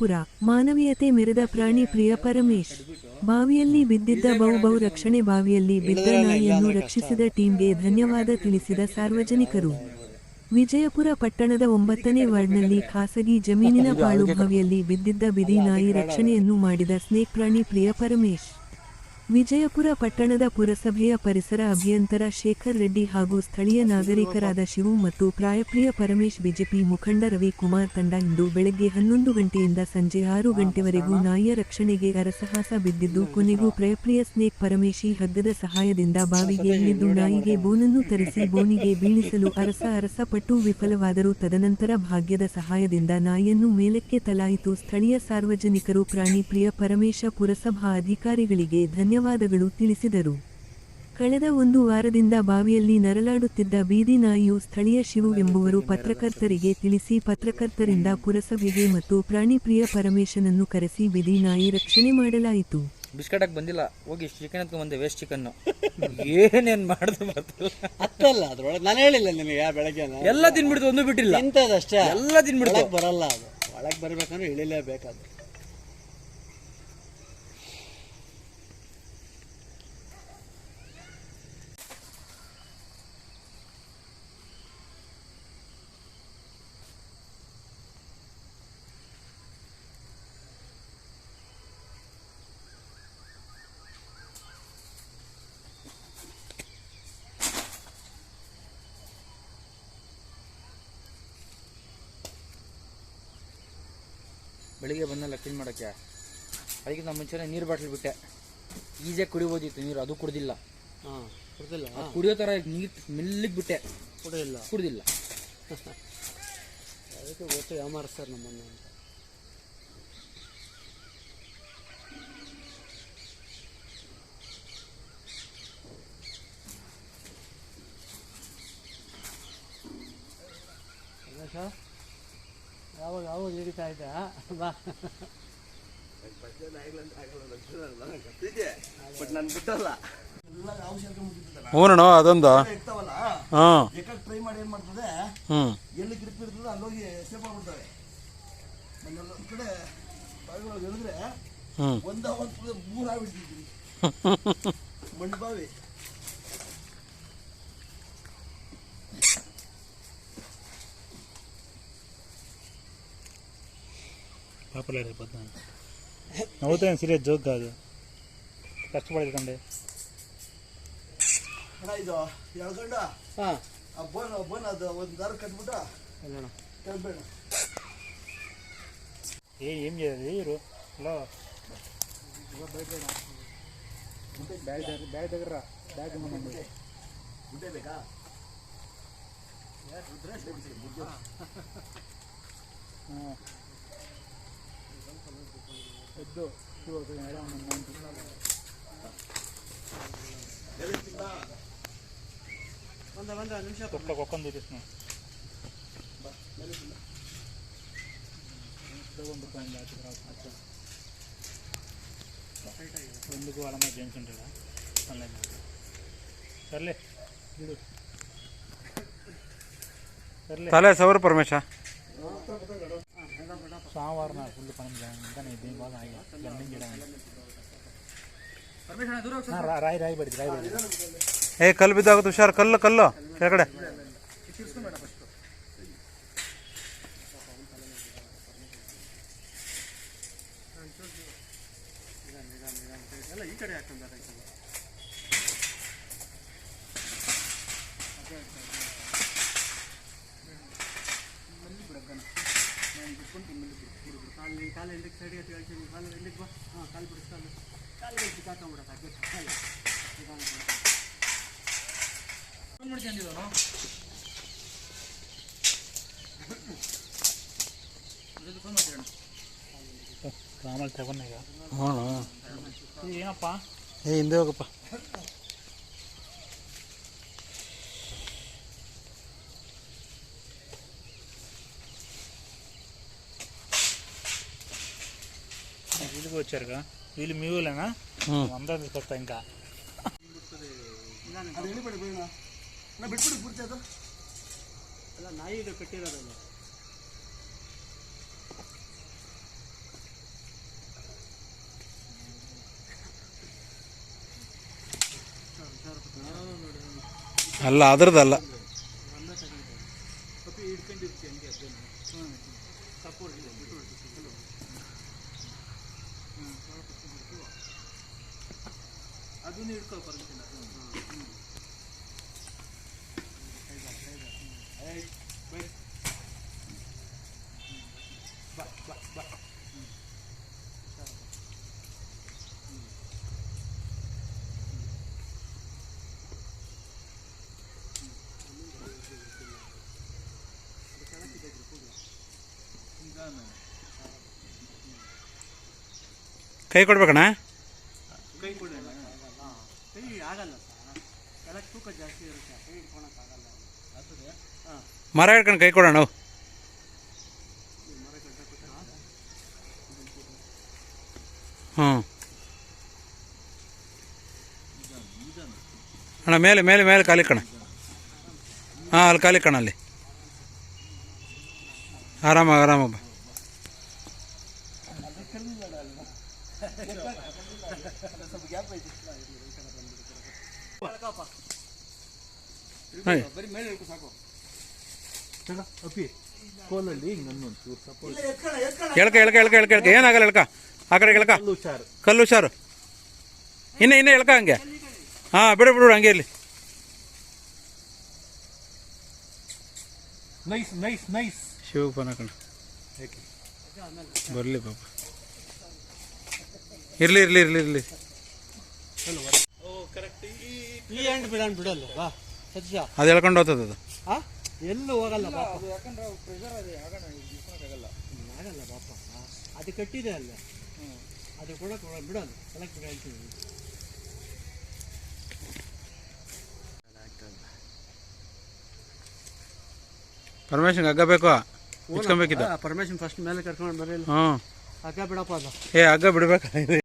ವಿಜಯಪುರ ಮಾನವೀಯತೆ ಮೆರೆದ ಪ್ರಾಣಿ ಪ್ರಿಯ ಪರಮೇಶ್. ಬಾವಿಯಲ್ಲಿ ಬಿದ್ದಿದ್ದ ಬಹು ಬಹು ರಕ್ಷಣೆ ಬಾವಿಯಲ್ಲಿ ಬಿದ್ದ ನಾಯಿಯನ್ನು ರಕ್ಷಿಸಿದ ಟೀಮ್ಗೆ ಧನ್ಯವಾದ ತಿಳಿಸಿದ ಸಾರ್ವಜನಿಕರು. ವಿಜಯಪುರ ಪಟ್ಟಣದ ಒಂಬತ್ತನೇ ವಾರ್ಡ್ನಲ್ಲಿ ಖಾಸಗಿ ಜಮೀನಿನ ಪಾಳು ಬಾವಿಯಲ್ಲಿ ಬಿದ್ದಿದ್ದ ಬಿದಿ ನಾಯಿ ರಕ್ಷಣೆಯನ್ನು ಮಾಡಿದ ಸ್ನೇಕ್ ಪ್ರಾಣಿ ಪ್ರಿಯ ಪರಮೇಶ್. ವಿಜಯಪುರ ಪಟ್ಟಣದ ಪುರಸಭೆಯ ಪರಿಸರ ಅಭಿಯಂತರ ಶೇಖರ್ ರೆಡ್ಡಿ ಹಾಗೂ ಸ್ಥಳೀಯ ನಾಗರಿಕರಾದ ಶಿವು ಮತ್ತು ಪ್ರಾಯಪ್ರಿಯ ಪರಮೇಶ್ ಬಿಜೆಪಿ ಮುಖಂಡ ರವಿಕುಮಾರ್ ತಂಡ ಇಂದು ಬೆಳಗ್ಗೆ ಹನ್ನೊಂದು ಗಂಟೆಯಿಂದ ಸಂಜೆ ಆರು ಗಂಟೆವರೆಗೂ ನಾಯಿಯ ರಕ್ಷಣೆಗೆ ಅರಸಹಾಸ ಬಿದ್ದಿದ್ದು, ಕೊನೆಗೂ ಪ್ರಯಪ್ರಿಯ ಸ್ನೇಕ್ ಪರಮೇಶಿ ಹಗ್ಗದ ಸಹಾಯದಿಂದ ಬಾವಿಗೆ ಇಳಿದು ನಾಯಿಗೆ ಬೋನನ್ನು ತರಿಸಿ ಬೋನಿಗೆ ಬೀಳಿಸಲು ಅರಸ ಅರಸ ಪಟ್ಟು ವಿಫಲವಾದರೂ ತದನಂತರ ಭಾಗ್ಯದ ಸಹಾಯದಿಂದ ನಾಯಿಯನ್ನು ಮೇಲಕ್ಕೆ ತಲಾಯಿತು. ಸ್ಥಳೀಯ ಸಾರ್ವಜನಿಕರು ಪ್ರಾಣಿ ಪ್ರಿಯ ಪರಮೇಶ ಪುರಸಭಾ ಅಧಿಕಾರಿಗಳಿಗೆ ಧನ್ಯವಾದಗಳು ತಿಳಿಸಿದರು. ಕಳೆದ ಒಂದು ವಾರದಿಂದ ಬಾವಿಯಲ್ಲಿ ನರಳಾಡುತ್ತಿದ್ದ ಬೀದಿ ನಾಯಿಯು ಸ್ಥಳೀಯ ಶಿವು ಎಂಬುವರು ಪತ್ರಕರ್ತರಿಗೆ ತಿಳಿಸಿ ಪತ್ರಕರ್ತರಿಂದ ಪುರಸಭೆಗೆ ಮತ್ತು ಪ್ರಾಣಿ ಪ್ರಿಯ ಪರಮೇಶನನ್ನು ಕರೆಸಿ ಬೀದಿ ನಾಯಿ ರಕ್ಷಣೆ ಮಾಡಲಾಯಿತು. ಬಿಸ್ಕೆಟಾಗಿ ಬಂದಿಲ್ಲ ಹೋಗಿ ಚಿಕನ್ ಅಂತ ಬಂದೆ ವೇಸ್ಟ್ ಚಿಕನ್ ಏನೇನ್ ಮಾಡಿದ್ರು ಬರ್ತಿಲ್ಲ ಹತ್ತಲ್ಲ ಅದ್ರೊಳಗೆ ನಾನು ಹೇಳಿಲ್ಲ ನಿನಗೆ ಬೆಳಗ್ಗೆ ಎಲ್ಲ ತಿನ್ಬಿಡ್ತು ಒಂದು ಬಿಟ್ಟಿಲ್ಲ. ಇಂಥದಷ್ಟೇ ಎಲ್ಲ ತಿನ್ಬಿಡ್ತು. ಬರಲ್ಲ ಅದು. ಒಳಗೆ ಬರ್ಬೇಕಂದ್ರೆ ಇಳಿಲೇಬೇಕದು ಬೆಳಿಗ್ಗೆ ಬಂದಲ್ಲ ಕ್ಲೀನ್ ಮಾಡೋಕ್ಕೆ. ಅದಕ್ಕಿಂತ ಮುಂಚೆನೇ ನೀರು ಬಾಟ್ಲ್ ಬಿಟ್ಟೆ. ಈಸಿಯಾಗಿ ಕುಡಿಬೋದಿತ್ತು ನೀರು ಅದು ಕುಡ್ದಿಲ್ಲ. ಹಾಂ ಕುಡ್ದಿಲ್ಲ? ಅದ್ ಕುಡಿಯೋ ಥರ ನೀರು ಮೆಲ್ಲಿಗೆ ಬಿಟ್ಟೆ. ಕುಡಿಯಿಲ್ಲ ಕುಡ್ದಿಲ್ಲ. ಅದಕ್ಕೆ ಗೊತ್ತು ಯಾಮಾರಿಸ್ತಾರೆ ನಮ್ಮನ್ನು ಅಂತ. ರಮೇಶ? ಯಾವಾಗ ಯಾವಾಗ ಹಿಡಿತಾ ಇದ್ದೆ? ಬಾ. ಹ್ಞೂನಣ್ಣ ಅದೊಂದು. ಇರ್ತಾವಲ್ಲ? ಹಾಂ. ಎಕಟ್ ಟ್ರೈ ಮಾಡಿ ಏನ್ ಮಾಡ್ತದೆ? ಹ್ಞೂ ಎಲ್ಲಿ ಗ್ರಿಪ್ ಇರ್ತದೆ ಅಲ್ಲೋಗಿ ಸೇಫ್ ಆಗ್ಬಿಡ್ತಾರೆ ಒಂದ್ ಕಡೆ ಬಾವಿಗಳು ಹೇಳಿದ್ರೆ ಹ್ಞೂ ಒಂದ ಒಂದು ಮೂರು ಮಣ್ಣು ಬಾವಿ. ಪಾಪುಲರ್ అయిపోతాను నవ్వుతాను సీరియస్ జోక్ కాదు కష్టపడకండి ಅಣ್ಣ ಇದು ಎಳ್ಕೊಂಡ ಹಾಂ ಆ ಬೋನ್ ಬೋನ್ ಅದು ಒಂದು ದಾರ ಕಟ್ಬಿಟ್ಟು ಅಲ್ಲಣ್ಣ ಕೆಳಬೇಡ ఏ ఏం చేయాలి మీరు హలో బ్యాగ్ దగ్గర బ్యాగ్ దగ్గర రా. బ్యాగ్ ఇవ్వమండి ಗುಡ್ಡೆ ಬೇಕಾ వద్దు చూడు ఎద్దు ఒక్క ఒక్కని చూపిస్తున్నాం ఎందుకు వాళ్ళ మీద జెంట్స్ ఉంటాడా? సర్లే చూడు సర్లే. సవర్ పరమేశ. సోమవారం నాకు ఫుల్ పని చేయాలి ఇంకా నేను దీని బాగా ఆగి లండింగ్ చేయడానికి ಹಾ, ರಾ- ರಾಯಿ ರಾಯಿ ಬಡಿದು ರಾಯಿ ಬಡಿದು ಏ ಕಲ್ಲು ಬಿದ್ದಾಗುತ್ತೆ ಹುಷಾರು ಕಲ್ಲು ಕಲ್ಲು ಕೆಳಗಡೆ ಎಲ್ಲ ಈ ಕಡೆ ಹಾಕೊಂಡಾರೆ ಕಾಲು ಕಾಲು ಹಿಂದಕ್ಕೆ ಸೈಡ್ ಎತ್ತಿ ಹೇಳ್ತೀನಿ. ಕಾಲು ಹಿಂದಕ್ಕೆ ಬಾ? ಹಾಂ ಕಾಲು ಬಿಡಿಸ್ ಕಾಲು ಕಾಲು ಬಿಡಿಸಿ ಕಾಕೊಂಬಿಡ ಸಾಕು. ಕಾಲು. ತಗೊಂಡಾಗ ಹ್ಞೂ ಏನಪ್ಪ? ಏ ಹಿಂದೆ ಹೋಗಪ್ಪ. వీలుగా వచ్చారు కదా వీళ్ళు మీ ఊళ్ళేనా అందరూ తీసుకొస్తా ఇంకా నాయుడు కట్టిరాదు ಅಲ್ಲ ಅದರದಲ್ಲ ಅದನ್ನು ಹಿಡ್ಕೊ ಪರ್ಮಿಷನ್ ಹ್ಞೂ ಬಾ ಬಾ ಬಾ ಕೈ ಕೊಡ್ಬೇಕಣ್ಣ? ಕೈ ಕೈ ಆಗಲ್ಲ ಸರ್. ತೂಕ ಜಾಸ್ತಿ ಇರುತ್ತೆ ಕೈ ಮರ ಹಿಡ್ಕೊಂಡು ಕೈ ಕೊಡೋಣ ಹ್ಞೂ. ಅಣ್ಣ ಮೇಲೆ ಮೇಲೆ ಮೇಲೆ ಕಾಲಿ ಕಣ ಹಾಂ ಅಲ್ಲಿ ಕಾಲಿ ಕಣ ಅಲ್ಲಿ. ಆರಾಮ ಆರಾಮ ಹಾಯ್. ಬರೀ ಮೇಲೆ ಇಳ್ಕೊ ಸಾಕು. ಅಪ್ಪಿ. ಕೋಲಲ್ಲಿ ಹಿಂಗೆ ನನ್ನೊಂದು ಚೂರು ಸಪೋರ್ಟ್ ಎಳ್ಕ ಎಳ್ಕ ಎಳ್ಕ ಎಳ್ಕ ಎಳ್ಕ. ಏನಾಗಲ್ಲ ಎಳ್ಕ? ಆ ಕಡೆ ಎಳ್ಕ. ಹುಷಾರು. ಕಲ್ಲು ಹುಷಾರು. ಇನ್ನೇ ಇನ್ನೇ ಎಳ್ಕ ಹಂಗೆ. ಹಾಂ ಬಿಡು ಬಿಡು ಹಂಗೆ ಇಲ್ಲಿ ನೈಸ್ ನೈಸ್ ನೈಸ್ ಶಿವಪನ ಕಣ ಬರಲಿ ಪಾಪ. ಇರಲಿ ಇರಲಿ ಇರಲಿ ಇರಲಿ. ಈ ಎಂಡ್ ಬಿಡೋಣ ಬಿಡಲ್ಲ ಸತ್ಯ ಅದು ಎಳ್ಕೊಂಡು ಹೋಗ್ತದೆ ಅದು. ಆ? ಎಲ್ಲೂ ಹೋಗಲ್ಲ ಪಾಪ. ಯಾಕಂದ್ರೆ ಪ್ರೆಷರ್ ಅದೇ ಆಗೋಣ ಆಗಲ್ಲ. ಆಗಲ್ಲ ಪಾಪ. ಅದು ಕಟ್ಟಿದೆ ಅಲ್ಲ. ಅದು ಕೂಡ ಕೊಡ ಬಿಡೋದು. ಸೆಲೆಕ್ಟ್ ಬಿಡ ಪರ್ಮಿಷನ್ ಹಗ್ಗ ಬೇಕು? ಇಚ್ಕೊಬೇಕಿತ್ತು ಪರ್ಮಿಷನ್ ಫಸ್ಟ್ ಮೇಲೆ ಕರ್ಕೊಂಡು ಬರಲಿಲ್ಲ ಹ್ಞೂ ಹಗ್ಗ ಬಿಡಪ್ಪ ಅದು. ಏ ಹಗ್ಗ ಬಿಡ್ಬೇಕು?